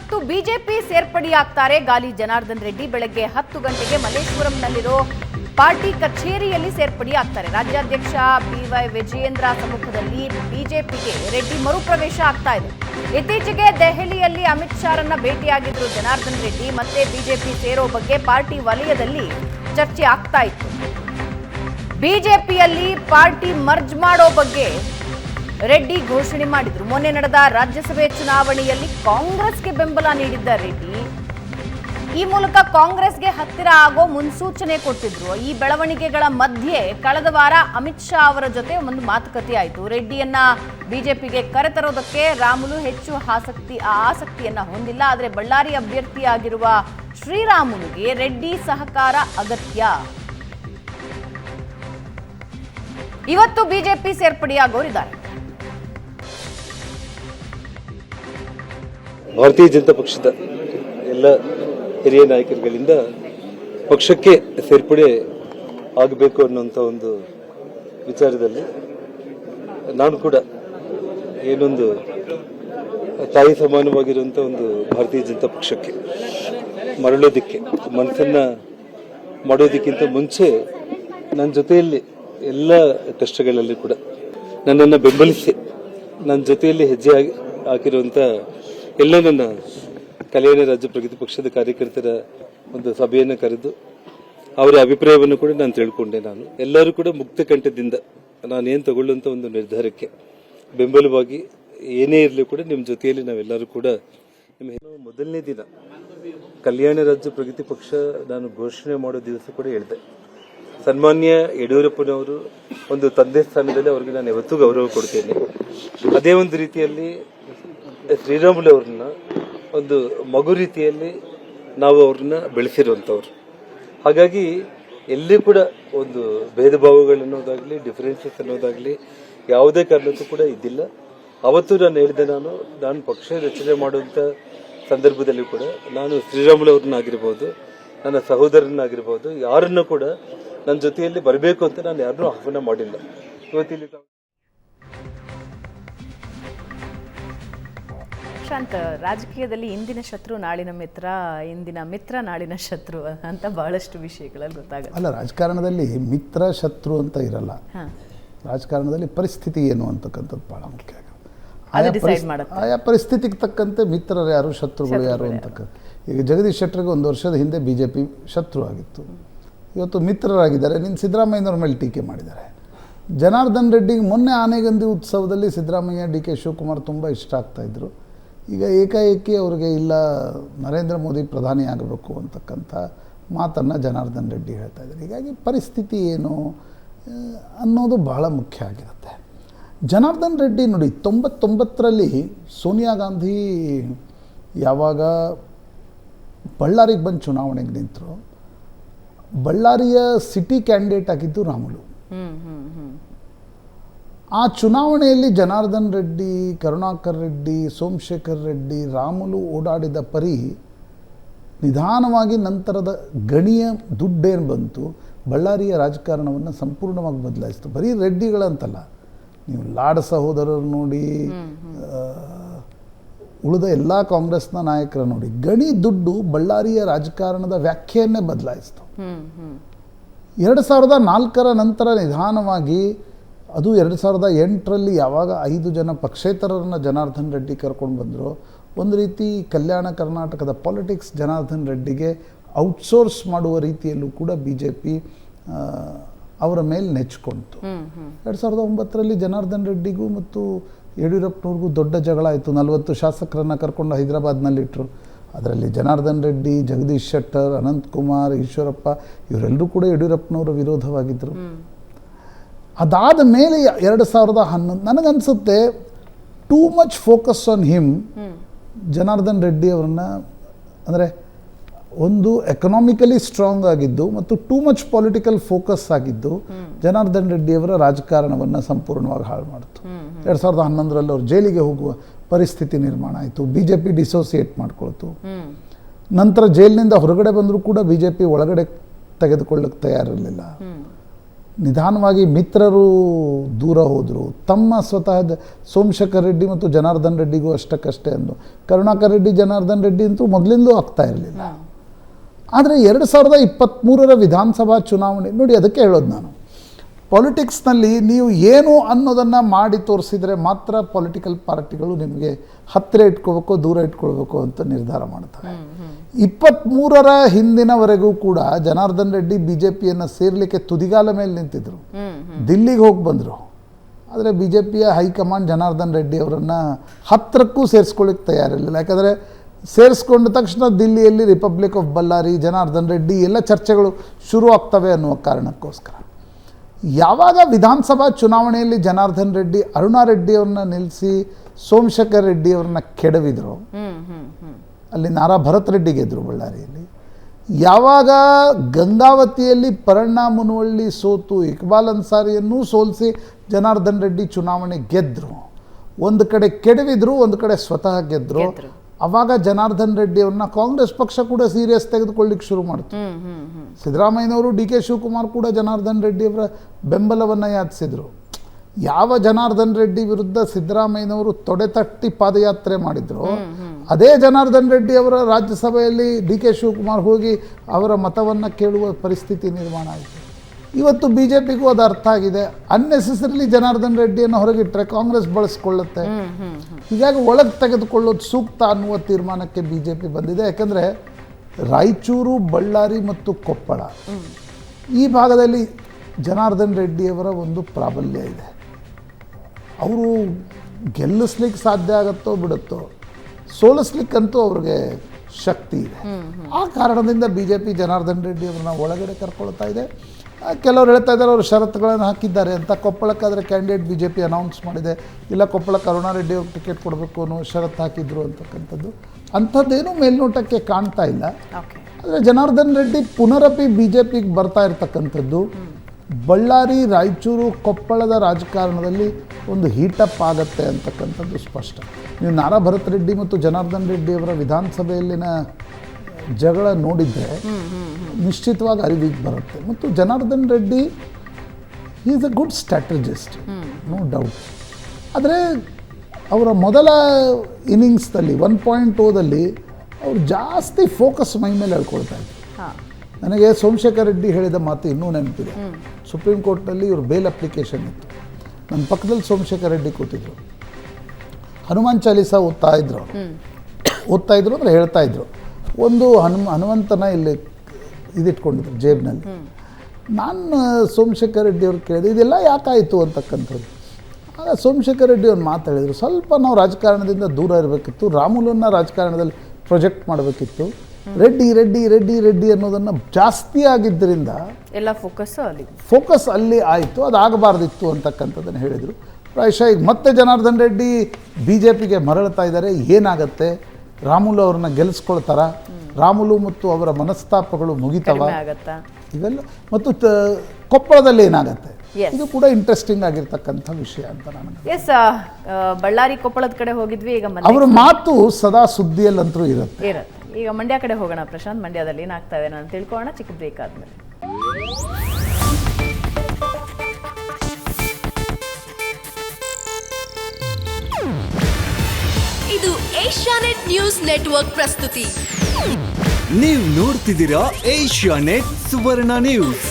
ಇವತ್ತು ಬಿಜೆಪಿ ಸೇರ್ಪಡೆಯಾಗ್ತಾರೆ ಗಾಲಿ ಜನಾರ್ದನ್ ರೆಡ್ಡಿ. ಬೆಳಗ್ಗೆ ಹತ್ತು ಗಂಟೆಗೆ ಮಲ್ಲೇಶ್ವರಂನಲ್ಲಿರೋ ಪಾರ್ಟಿ ಕಚೇರಿಯಲ್ಲಿ ಸೇರ್ಪಡೆಯಾಗ್ತಾರೆ. ರಾಜ್ಯಾಧ್ಯಕ್ಷ ಬಿವೈ ವಿಜಯೇಂದ್ರ ಸಮ್ಮುಖದಲ್ಲಿ ಬಿಜೆಪಿಗೆ ರೆಡ್ಡಿ ಮರುಪ್ರವೇಶ ಆಗ್ತಾ ಇದೆ. ಇತ್ತೀಚೆಗೆ ದೆಹಲಿಯಲ್ಲಿ ಅಮಿತ್ ಶಾರನ್ನ ಭೇಟಿಯಾಗಿದ್ರು ಜನಾರ್ದನ್ ರೆಡ್ಡಿ. ಮತ್ತೆ ಬಿಜೆಪಿ ಸೇರೋ ಬಗ್ಗೆ ಪಾರ್ಟಿ ವಲಯದಲ್ಲಿ ಚರ್ಚೆ ಆಗ್ತಾ ಇತ್ತು. ಬಿಜೆಪಿಯಲ್ಲಿ ಪಾರ್ಟಿ ಮರ್ಜ್ ಮಾಡೋ ಬಗ್ಗೆ ರೆಡ್ಡಿ ಘೋಷಣೆ ಮಾಡಿದ್ರು. ಮೊನ್ನೆ ನಡೆದ ರಾಜ್ಯಸಭೆ ಚುನಾವಣೆಯಲ್ಲಿ ಕಾಂಗ್ರೆಸ್ಗೆ ಬೆಂಬಲ ನೀಡಿದ್ದ ರೆಡ್ಡಿ, ಈ ಮೂಲಕ ಕಾಂಗ್ರೆಸ್ಗೆ ಹತ್ತಿರ ಆಗೋ ಮುನ್ಸೂಚನೆ ಕೊಟ್ಟಿದ್ರು. ಈ ಬೆಳವಣಿಗೆಗಳ ಮಧ್ಯೆ ಕಳೆದ ವಾರ ಅಮಿತ್ ಶಾ ಅವರ ಜೊತೆ ಒಂದು ಮಾತುಕತೆ ಆಯಿತು. ರೆಡ್ಡಿಯನ್ನ ಬಿಜೆಪಿಗೆ ಕರೆತರೋದಕ್ಕೆ ರಾಮುಲು ಹೆಚ್ಚು ಆಸಕ್ತಿ ಆಸಕ್ತಿಯನ್ನ ಹೊಂದಿಲ್ಲ. ಆದರೆ ಬಳ್ಳಾರಿ ಅಭ್ಯರ್ಥಿಯಾಗಿರುವ ಶ್ರೀರಾಮುಲುಗೆ ರೆಡ್ಡಿ ಸಹಕಾರ ಅಗತ್ಯ. ಇವತ್ತು ಬಿಜೆಪಿ ಸೇರ್ಪಡೆಯಾಗೋರಿದ್ದಾರೆ. ಭಾರತೀಯ ಜನತಾ ಪಕ್ಷದ ಎಲ್ಲ ಹಿರಿಯ ನಾಯಕರುಗಳಿಂದ ಪಕ್ಷಕ್ಕೆ ಸೇರ್ಪಡೆ ಆಗಬೇಕು ಅನ್ನುವಂಥ ಒಂದು ವಿಚಾರದಲ್ಲಿ ನಾನು ಕೂಡ ಏನೊಂದು ತಾಯಿ ಸಮಾನವಾಗಿರುವಂಥ ಒಂದು ಭಾರತೀಯ ಜನತಾ ಪಕ್ಷಕ್ಕೆ ಮರಳೋದಕ್ಕೆ, ಮನಸ್ಸನ್ನು ಮಾಡೋದಕ್ಕಿಂತ ಮುಂಚೆ ನನ್ನ ಜೊತೆಯಲ್ಲಿ ಎಲ್ಲ ಕಷ್ಟಗಳಲ್ಲಿ ಕೂಡ ನನ್ನನ್ನು ಬೆಂಬಲಿಸಿ ನನ್ನ ಜೊತೆಯಲ್ಲಿ ಹೆಜ್ಜೆ ಹಾಕಿರುವಂಥ ಎಲ್ಲ ನನ್ನ ಕಲ್ಯಾಣ ರಾಜ್ಯ ಪ್ರಗತಿ ಪಕ್ಷದ ಕಾರ್ಯಕರ್ತರ ಒಂದು ಸಭೆಯನ್ನು ಕರೆದು ಅವರ ಅಭಿಪ್ರಾಯವನ್ನು ಕೂಡ ನಾನು ತಿಳ್ಕೊಂಡೆ ನಾನು. ಎಲ್ಲರೂ ಕೂಡ ಮುಕ್ತ ಕಂಠದಿಂದ ನಾನೇನು ತಗೊಳ್ಳುವಂಥ ಒಂದು ನಿರ್ಧಾರಕ್ಕೆ ಬೆಂಬಲವಾಗಿ ಏನೇ ಇರಲಿ ಕೂಡ ನಿಮ್ಮ ಜೊತೆಯಲ್ಲಿ ನಾವೆಲ್ಲರೂ ಕೂಡ ನಿಮ್ಮ ಮೊದಲನೇ ದಿನ ಕಲ್ಯಾಣ ರಾಜ್ಯ ಪ್ರಗತಿ ಪಕ್ಷ ನಾನು ಘೋಷಣೆ ಮಾಡೋ ದಿವಸ ಕೂಡ ಹೇಳಿದೆ. ಸನ್ಮಾನ್ಯ ಯಡಿಯೂರಪ್ಪನವರು ಒಂದು ತಂದೆ ಸ್ಥಾನದಲ್ಲಿ ಅವರಿಗೆ ನಾನು ಯಾವತ್ತೂ ಗೌರವ ಕೊಡ್ತೇನೆ. ಅದೇ ಒಂದು ರೀತಿಯಲ್ಲಿ ಶ್ರೀರಾಮುಲು ಅವ್ರನ್ನ ಒಂದು ಮಗು ರೀತಿಯಲ್ಲಿ ನಾವು ಅವ್ರನ್ನ ಬೆಳೆಸಿರುವಂಥವ್ರು. ಹಾಗಾಗಿ ಎಲ್ಲಿ ಕೂಡ ಒಂದು ಭೇದ ಭಾವಗಳು ಅನ್ನೋದಾಗ್ಲಿ ಡಿಫ್ರೆನ್ಸಸ್ ಅನ್ನೋದಾಗ್ಲಿ ಯಾವುದೇ ಕಾರಣಕ್ಕೂ ಕೂಡ ಇದ್ದಿಲ್ಲ. ಅವತ್ತು ನಾನು ಹೇಳಿದೆ ನಾನು ನಾನು ಪಕ್ಷ ರಚನೆ ಮಾಡುವಂಥ ಸಂದರ್ಭದಲ್ಲಿ ಕೂಡ ನಾನು ಶ್ರೀರಾಮುಲು ಅವ್ರನ್ನಾಗಿರ್ಬೋದು, ನನ್ನ ಸಹೋದರನಾಗಿರ್ಬೋದು ಯಾರನ್ನು ಕೂಡ ನನ್ನ ಜೊತೆಯಲ್ಲಿ ಬರಬೇಕು ಅಂತ ನಾನು ಯಾರನ್ನೂ ಆಹ್ವಾನ ಮಾಡಿಲ್ಲ. ಇವತ್ತಿಲ್ಲಿ ತಾವು ಶಾಂತ್ ರಾಜಕೀಯದಲ್ಲಿ ಇಂದಿನ ಶತ್ರು ನಾಳಿನ ಮಿತ್ರ ಇಂದಿನ ಮಿತ್ರ ನಾಳಿನ ಶತ್ರು ಅಂತ ಬಹಳಷ್ಟು ವಿಷಯಗಳಲ್ಲಿ ಗೊತ್ತಾಗುತ್ತೆ. ಅಲ್ಲ ರಾಜಕಾರಣದಲ್ಲಿ ಮಿತ್ರ ಶತ್ರು ಅಂತ ಇರಲ್ಲ. ರಾಜಕಾರಣದಲ್ಲಿ ಪರಿಸ್ಥಿತಿ ಏನು ಅಂತಕ್ಕಂಥದ್ದು ಬಹಳ ಮುಖ್ಯ. ಆಗುತ್ತೆ ಆಯಾ. ಪರಿಸ್ಥಿತಿಗೆ ತಕ್ಕಂತೆ ಮಿತ್ರರು ಯಾರು ಶತ್ರುಗಳು ಯಾರು ಅಂತಕ್ಕಂಥ ಈಗ ಜಗದೀಶ್ ಶೆಟ್ಟರ್ಗೆ ಒಂದು ವರ್ಷದ ಹಿಂದೆ ಬಿ ಜೆ ಪಿ ಶತ್ರು ಆಗಿತ್ತು. ಇವತ್ತು ಮಿತ್ರರಾಗಿದ್ದಾರೆ. ನಿನ್ನ ಸಿದ್ದರಾಮಯ್ಯನವ್ರ ಮೇಲೆ ಟೀಕೆ ಮಾಡಿದ್ದಾರೆ. ಜನಾರ್ದನ್ ರೆಡ್ಡಿಗೆ ಮೊನ್ನೆ ಆನೆಗಂದಿ ಉತ್ಸವದಲ್ಲಿ ಸಿದ್ದರಾಮಯ್ಯ ಡಿ ಕೆ ಶಿವಕುಮಾರ್ ತುಂಬ ಇಷ್ಟ ಆಗ್ತಾಯಿದ್ರು ಈಗ ಏಕಾಏಕಿ ಅವ್ರಿಗೆ ಇಲ್ಲ, ನರೇಂದ್ರ ಮೋದಿ ಪ್ರಧಾನಿ ಆಗಬೇಕು ಅಂತಕ್ಕಂಥ ಮಾತನ್ನು ಜನಾರ್ದನ್ ರೆಡ್ಡಿ ಹೇಳ್ತಾ ಇದ್ದಾರೆ. ಹೀಗಾಗಿ ಪರಿಸ್ಥಿತಿ ಏನು ಅನ್ನೋದು ಬಹಳ ಮುಖ್ಯ ಆಗಿರುತ್ತೆ. ಜನಾರ್ದನ್ ರೆಡ್ಡಿ ನೋಡಿ, ತೊಂಬತ್ತೊಂಬತ್ತರಲ್ಲಿ ಸೋನಿಯಾ ಗಾಂಧಿ ಯಾವಾಗ ಬಳ್ಳಾರಿಗೆ ಬಂದು ಚುನಾವಣೆಗೆ ನಿಂತರು, ಬಳ್ಳಾರಿಯ ಸಿಟಿ ಕ್ಯಾಂಡಿಡೇಟ್ ಆಗಿದ್ದು ರಾಮುಲು. ಆ ಚುನಾವಣೆಯಲ್ಲಿ ಜನಾರ್ದನ್ ರೆಡ್ಡಿ ಕರುಣಾಕರ್ ರೆಡ್ಡಿ ಸೋಮಶೇಖರ್ ರೆಡ್ಡಿ ರಾಮುಲು ಓಡಾಡಿದ ಪರಿ ನಿಧಾನವಾಗಿ ನಂತರದ ಗಣಿಯ ದುಡ್ಡೇನು ಬಂತು. ಬಳ್ಳಾರಿಯ ರಾಜಕಾರಣವನ್ನು ಸಂಪೂರ್ಣವಾಗಿ ಬದಲಾಯಿಸಿತು. ಬರೀ ರೆಡ್ಡಿಗಳಂತಲ್ಲ ನೀವು ಲಾಡ್ ಸಹೋದರರು ನೋಡಿ ಉಳಿದ ಎಲ್ಲ ಕಾಂಗ್ರೆಸ್ನ ನಾಯಕರ ನೋಡಿ ಗಣಿ ದುಡ್ಡು ಬಳ್ಳಾರಿಯ ರಾಜಕಾರಣದ ವ್ಯಾಖ್ಯೆಯನ್ನೇ ಬದಲಾಯಿಸ್ತು. ಎರಡು ಸಾವಿರದ ನಾಲ್ಕರ ನಂತರ ನಿಧಾನವಾಗಿ ಅದು ಎರಡು ಸಾವಿರದ ಎಂಟರಲ್ಲಿ ಯಾವಾಗ ಐದು ಜನ ಪಕ್ಷೇತರರನ್ನ ಜನಾರ್ದನ್ ರೆಡ್ಡಿ ಕರ್ಕೊಂಡು ಬಂದರು ಒಂದು ರೀತಿ ಕಲ್ಯಾಣ ಕರ್ನಾಟಕದ ಪಾಲಿಟಿಕ್ಸ್ ಜನಾರ್ದನ್ ರೆಡ್ಡಿಗೆ ಔಟ್ಸೋರ್ಸ್ ಮಾಡುವ ರೀತಿಯಲ್ಲೂ ಕೂಡ ಬಿ ಜೆ ಪಿ ಅವರ ಮೇಲೆ ನೆಚ್ಕೊಳ್ತು ಎರಡು ಸಾವಿರದ ಒಂಬತ್ತರಲ್ಲಿ ಜನಾರ್ದನ್ ರೆಡ್ಡಿಗೂ ಮತ್ತು ಯಡಿಯೂರಪ್ಪನವ್ರಿಗೂ ದೊಡ್ಡ ಜಗಳ ಆಯಿತು. ನಲವತ್ತು ಶಾಸಕರನ್ನು ಕರ್ಕೊಂಡು ಹೈದರಾಬಾದ್ನಲ್ಲಿಟ್ಟರು ಅದರಲ್ಲಿ ಜನಾರ್ದನ್ ರೆಡ್ಡಿ ಜಗದೀಶ್ ಶೆಟ್ಟರ್ ಅನಂತ್ ಕುಮಾರ್ ಈಶ್ವರಪ್ಪ ಇವರೆಲ್ಲರೂ ಕೂಡ ಯಡಿಯೂರಪ್ಪನವರ ವಿರೋಧವಾಗಿದ್ದರು ಅದಾದ ಮೇಲೆ ಎರಡು ಸಾವಿರದ ಹನ್ನೊಂದು ನನಗನ್ಸುತ್ತೆ too much focus on him. Janardhan Reddy ಅವರನ್ನ ಅಂದರೆ ಒಂದು ಎಕನಾಮಿಕಲಿ ಸ್ಟ್ರಾಂಗ್ ಆಗಿದ್ದು ಮತ್ತು ಟೂ ಮಚ್ ಪೊಲಿಟಿಕಲ್ ಫೋಕಸ್ ಆಗಿದ್ದು ಜನಾರ್ದನ್ ರೆಡ್ಡಿಯವರ ರಾಜಕಾರಣವನ್ನು ಸಂಪೂರ್ಣವಾಗಿ ಹಾಳು ಮಾಡಿತು. ಎರಡು ಸಾವಿರದ ಹನ್ನೊಂದರಲ್ಲಿ ಅವ್ರು ಜೈಲಿಗೆ ಹೋಗುವ ಪರಿಸ್ಥಿತಿ ನಿರ್ಮಾಣ ಆಯಿತು. ಬಿ ಜೆ ಪಿ ಡಿಸೋಸಿಯೇಟ್ ಮಾಡ್ಕೊಳ್ತು ನಂತರ ಜೈಲಿನಿಂದ ಹೊರಗಡೆ ಬಂದರೂ ಕೂಡ ಬಿ ಜೆ ಪಿ ಒಳಗಡೆ ತೆಗೆದುಕೊಳ್ಳಕ್ಕೆ ತಯಾರಿರಲಿಲ್ಲ. ನಿಧಾನವಾಗಿ ಮಿತ್ರರು ದೂರ ಹೋದರು. ತಮ್ಮ ಸ್ವತಃ ಸೋಮಶಕ ಸೋಮಶೇಖರ್ ರೆಡ್ಡಿ ಮತ್ತು ಜನಾರ್ದನ್ ರೆಡ್ಡಿಗೂ ಅಷ್ಟಕ್ಕಷ್ಟೇ ಅಂದು ಕರುಣಾಕರ್ ರೆಡ್ಡಿ ಜನಾರ್ದನ್ ರೆಡ್ಡಿ ಅಂತೂ ಮೊದಲಿಂದಲೂ ಆಗ್ತಾ ಇರಲಿಲ್ಲ. ಆದರೆ ಎರಡು ಸಾವಿರದ ಇಪ್ಪತ್ತ್ಮೂರರ ವಿಧಾನಸಭಾ ಚುನಾವಣೆ ನೋಡಿ ಅದಕ್ಕೆ ಹೇಳೋದು ನಾನು. ಪಾಲಿಟಿಕ್ಸ್ನಲ್ಲಿ ನೀವು ಏನು ಅನ್ನೋದನ್ನು ಮಾಡಿ ತೋರಿಸಿದರೆ ಮಾತ್ರ ಪೊಲಿಟಿಕಲ್ ಪಾರ್ಟಿಗಳು ನಿಮಗೆ ಹತ್ತಿರ ಇಟ್ಕೋಬೇಕು ದೂರ ಇಟ್ಕೊಳ್ಬೇಕು ಅಂತ ನಿರ್ಧಾರ ಮಾಡ್ತವೆ ಇಪ್ಪತ್ತ್ಮೂರರ ಹಿಂದಿನವರೆಗೂ ಕೂಡ ಜನಾರ್ದನ್ ರೆಡ್ಡಿ ಬಿ ಜೆ ಪಿಯನ್ನು ಸೇರಲಿಕ್ಕೆ ತುದಿಗಾಲ ಮೇಲೆ ನಿಂತಿದ್ರು. ದಿಲ್ಲಿಗೆ ಹೋಗಿ ಬಂದರು. ಆದರೆ ಬಿ ಜೆ ಪಿಯ ಹೈಕಮಾಂಡ್ ಜನಾರ್ದನ್ ರೆಡ್ಡಿ ಅವರನ್ನು ಹತ್ತಿರಕ್ಕೂ ಸೇರಿಸ್ಕೊಳ್ಳಿಕ್ಕೆ ತಯಾರಿರಲಿಲ್ಲ ಯಾಕಂದರೆ ಸೇರಿಸ್ಕೊಂಡ ತಕ್ಷಣ ದಿಲ್ಲಿಯಲ್ಲಿ ರಿಪಬ್ಲಿಕ್ ಆಫ್ ಬಳ್ಳಾರಿ ಜನಾರ್ದನ್ ರೆಡ್ಡಿ ಎಲ್ಲ ಚರ್ಚೆಗಳು ಶುರು ಆಗ್ತವೆ ಅನ್ನುವ ಕಾರಣಕ್ಕೋಸ್ಕರ. ಯಾವಾಗ ವಿಧಾನಸಭಾ ಚುನಾವಣೆಯಲ್ಲಿ ಜನಾರ್ದನ್ ರೆಡ್ಡಿ ಅರುಣಾ ರೆಡ್ಡಿ ಅವ್ರನ್ನ ನಿಲ್ಲಿಸಿ ಸೋಮಶೇಖರ್ ರೆಡ್ಡಿ ಅವ್ರನ್ನ ಕೆಡವಿದ್ರು ಅಲ್ಲಿ ನಾರಾ ಭರತ್ ರೆಡ್ಡಿ ಗೆದ್ದರು ಬಳ್ಳಾರಿಯಲ್ಲಿ ಯಾವಾಗ ಗಂಗಾವತಿಯಲ್ಲಿ ಪರಣ್ಣ ಮುನವಳ್ಳಿ ಸೋತು ಇಕ್ಬಾಲ್ ಅನ್ಸಾರಿಯನ್ನು ಸೋಲಿಸಿ ಜನಾರ್ದನ್ ರೆಡ್ಡಿ ಚುನಾವಣೆ ಗೆದ್ದರು ಒಂದು ಕಡೆ ಕೆಡವಿದ್ರು ಒಂದು ಕಡೆ ಸ್ವತಃ ಗೆದ್ದರು ಗೆದ್ರು. ಅವಾಗ ಜನಾರ್ದನ್ ರೆಡ್ಡಿ ಅವ್ರನ್ನ ಕಾಂಗ್ರೆಸ್ ಪಕ್ಷ ಕೂಡ ಸೀರಿಯಸ್ ತೆಗೆದುಕೊಳ್ಳಿಕ್ಕೆ ಶುರು ಮಾಡಿತು. ಸಿದ್ದರಾಮಯ್ಯನವರು ಡಿ ಕೆ ಶಿವಕುಮಾರ್ ಕೂಡ ಜನಾರ್ದನ್ ರೆಡ್ಡಿ ಅವರ ಬೆಂಬಲವನ್ನು ಯಾಚಿಸಿದರು. ಯಾವ ಜನಾರ್ದನ್ ರೆಡ್ಡಿ ವಿರುದ್ಧ ಸಿದ್ದರಾಮಯ್ಯನವರು ತೊಡೆತಟ್ಟಿ ಪಾದಯಾತ್ರೆ ಮಾಡಿದ್ರು ಅದೇ ಜನಾರ್ದನ್ ರೆಡ್ಡಿ ಅವರ ರಾಜ್ಯಸಭೆಯಲ್ಲಿ ಡಿ ಕೆ ಶಿವಕುಮಾರ್ ಹೋಗಿ ಅವರ ಮತವನ್ನು ಕೇಳುವ ಪರಿಸ್ಥಿತಿ ನಿರ್ಮಾಣ ಆಯಿತು. ಇವತ್ತು ಬಿ ಜೆ ಪಿಗೂ ಅದು ಅರ್ಥ ಆಗಿದೆ. ಅನ್ನೆಸೆಸರಿಲಿ ಜನಾರ್ದನ್ ರೆಡ್ಡಿಯನ್ನು ಹೊರಗಿಟ್ಟರೆ ಕಾಂಗ್ರೆಸ್ ಬಳಸ್ಕೊಳ್ಳುತ್ತೆ. ಹೀಗಾಗಿ ಒಳಗೆ ತೆಗೆದುಕೊಳ್ಳೋದು ಸೂಕ್ತ ಅನ್ನುವ ತೀರ್ಮಾನಕ್ಕೆ ಬಿ ಜೆ ಪಿ ಬಂದಿದೆ. ಯಾಕಂದರೆ ರಾಯಚೂರು ಬಳ್ಳಾರಿ ಮತ್ತು ಕೊಪ್ಪಳ ಈ ಭಾಗದಲ್ಲಿ ಜನಾರ್ದನ್ ರೆಡ್ಡಿಯವರ ಒಂದು ಪ್ರಾಬಲ್ಯ ಇದೆ. ಅವರು ಗೆಲ್ಲಿಸ್ಲಿಕ್ಕೆ ಸಾಧ್ಯ ಆಗುತ್ತೋ ಬಿಡುತ್ತೋ ಸೋಲಿಸ್ಲಿಕ್ಕಂತೂ ಅವ್ರಿಗೆ ಶಕ್ತಿ ಇದೆ. ಆ ಕಾರಣದಿಂದ B J P Janardhan Reddy ಅವ್ರನ್ನ ಒಳಗಡೆ ಕರ್ಕೊಳ್ತಾ ಇದೆ. ಕೆಲವರು ಹೇಳ್ತಾ ಇದ್ದಾರೆ ಅವರು ಷರತ್ತುಗಳನ್ನು ಹಾಕಿದ್ದಾರೆ ಅಂತ. ಕೊಪ್ಪಳಕ್ಕಾದರೆ candidate B J P announce ಮಾಡಿದೆ. ಇಲ್ಲ ಕೊಪ್ಪಳ ಕರುಣಾರೆಡ್ಡಿ ಅವ್ರಿಗೆ ಟಿಕೆಟ್ ಕೊಡಬೇಕು ಅನ್ನೋ ಷರತ್ತು ಹಾಕಿದ್ರು ಅಂತಕ್ಕಂಥದ್ದು. ಅಂಥದ್ದೇನೂ ಮೇಲ್ನೋಟಕ್ಕೆ ಕಾಣ್ತಾ ಇಲ್ಲ. ಆದರೆ ಜನಾರ್ದನ್ ರೆಡ್ಡಿ ಪುನರಪಿ ಬಿ ಜೆ ಪಿಗೆ ಬರ್ತಾ ಇರ್ತಕ್ಕಂಥದ್ದು. ಬಳ್ಳಾರಿ ರಾಯಚೂರು ಕೊಪ್ಪಳದ ರಾಜಕಾರಣದಲ್ಲಿ ಒಂದು ಹೀಟಪ್ ಆಗತ್ತೆ ಅಂತಕ್ಕಂಥದ್ದು ಸ್ಪಷ್ಟ. ನೀವು ನಾರಾ ಭರತ್ ರೆಡ್ಡಿ ಮತ್ತು ಜನಾರ್ದನ್ ರೆಡ್ಡಿ ಅವರ ವಿಧಾನಸಭೆಯಲ್ಲಿನ ಜಗಳ ನೋಡಿದರೆ ನಿಶ್ಚಿತವಾಗಿ ಅರಿವಿಗೆ ಬರುತ್ತೆ. ಮತ್ತು Janardhan Reddy is a good strategist no doubt ಆದರೆ ಅವರ ಮೊದಲ ಇನ್ನಿಂಗ್ಸ್ದಲ್ಲಿ ಒನ್ ಪಾಯಿಂಟ್ ಓದಲ್ಲಿ ಅವರು ಜಾಸ್ತಿ ಫೋಕಸ್ ಮೈ ಮೇಲೆ ಹೇಳ್ಕೊಳ್ತಾ ಇದ್ರು. ನನಗೆ ಸೋಮಶೇಖರ್ ರೆಡ್ಡಿ ಹೇಳಿದ ಮಾತು ಇನ್ನೂ ನೆನಪಿದೆ. ಸುಪ್ರೀಂ ಕೋರ್ಟ್ನಲ್ಲಿ ಇವರು ಬೇಲ್ ಅಪ್ಲಿಕೇಶನ್ ಇತ್ತು. ನನ್ನ ಪಕ್ಕದಲ್ಲಿ ಸೋಮಶೇಖರ್ ರೆಡ್ಡಿ ಕೂತಿದ್ರು. ಹನುಮಾನ್ ಚಾಲೀಸ ಓದ್ತಾ ಇದ್ರು. ಓದ್ತಾ ಇದ್ರು ಅಂದರೆ ಹೇಳ್ತಾ ಇದ್ರು. ಒಂದು ಹನುಮ, ಹನುಮಂತನ ಇಲ್ಲಿ ಇದಿಟ್ಕೊಂಡಿದ್ರು ಜೇಬ್ನಲ್ಲಿ. ನಾನು ಸೋಮಶೇಖರ್ ರೆಡ್ಡಿ ಅವ್ರು ಕೇಳಿದೆ, ಇದೆಲ್ಲ ಯಾಕಾಯಿತು? ಅಂತಕ್ಕಂಥದ್ದು. ಆಗ ಸೋಮಶೇಖರ್ ರೆಡ್ಡಿ ಅವ್ರು ಮಾತಾಡಿದರು. ಸ್ವಲ್ಪ ನಾವು ರಾಜಕಾರಣದಿಂದ ದೂರ ಇರಬೇಕಿತ್ತು. ರಾಮುಲನ್ನ ರಾಜಕಾರಣದಲ್ಲಿ ಪ್ರೊಜೆಕ್ಟ್ ಮಾಡಬೇಕಿತ್ತು. ರೆಡ್ಡಿ ರೆಡ್ಡಿ ರೆಡ್ಡಿ ರೆಡ್ಡಿ ಅನ್ನೋದನ್ನು ಜಾಸ್ತಿ ಆಗಿದ್ದರಿಂದ ಎಲ್ಲ ಫೋಕಸ್ ಅಲ್ಲಿ. ಫೋಕಸ್ ಅಲ್ಲಿ ಆಯಿತು ಅದಾಗಬಾರ್ದಿತ್ತು ಅಂತಕ್ಕಂಥದ್ದನ್ನು ಹೇಳಿದರು. ಪ್ರಾಯಶಃ ಈಗ ಮತ್ತೆ ಜನಾರ್ದನ್ ರೆಡ್ಡಿ ಬಿ ಜೆ ಪಿಗೆ ಮರಳ್ತಾ ಇದ್ದಾರೆ ಏನಾಗತ್ತೆ? ರಾಮುಲು ಅವ್ರನ್ನ ಗೆಲ್ಲಿಸ್ಕೊಳ್ತಾರ ರಾಮುಲು ಮತ್ತು ಅವರ ಮನಸ್ತಾಪಗಳು ಮುಗಿತವ? ಇವೆಲ್ಲ ಮತ್ತು ಕೊಪ್ಪಳದಲ್ಲಿ ಏನಾಗತ್ತೆ? ಇದು ಕೂಡ ಇಂಟ್ರೆಸ್ಟಿಂಗ್ ಆಗಿರ್ತಕ್ಕಂಥ ವಿಷಯ ಅಂತ ನಾನು ಎಸ್ ಬಳ್ಳಾರಿ ಕೊಪ್ಪಳದ ಕಡೆ ಹೋಗಿದ್ವಿ ಈಗ ಅವರ ಮಾತು ಸದಾ ಸುದ್ದಿಯಲ್ಲಂತೂ ಇರತ್ತೆ. ಈಗ ಮಂಡ್ಯ ಕಡೆ ಹೋಗೋಣ ಪ್ರಶಾಂತ್ ಮಂಡ್ಯದಲ್ಲಿ ಏನಾಗ್ತಾ ಇದೆ ನಾನು ತಿಳ್ಕೊಳ್ಳೋಣ ಚಿಕ್ಕ ಬ್ರೇಕ್ ಆದ್ಮೇಲೆ. ಇದು ಏಷ್ಯಾನೆಟ್ ನ್ಯೂಸ್ ನೆಟ್ವರ್ಕ್ ಪ್ರಸ್ತುತಿ. ನೀವು ನೋಡ್ತಿದ್ದೀರಾ ಏಷ್ಯಾ ನೆಟ್ ಸುವರ್ಣ ನ್ಯೂಸ್.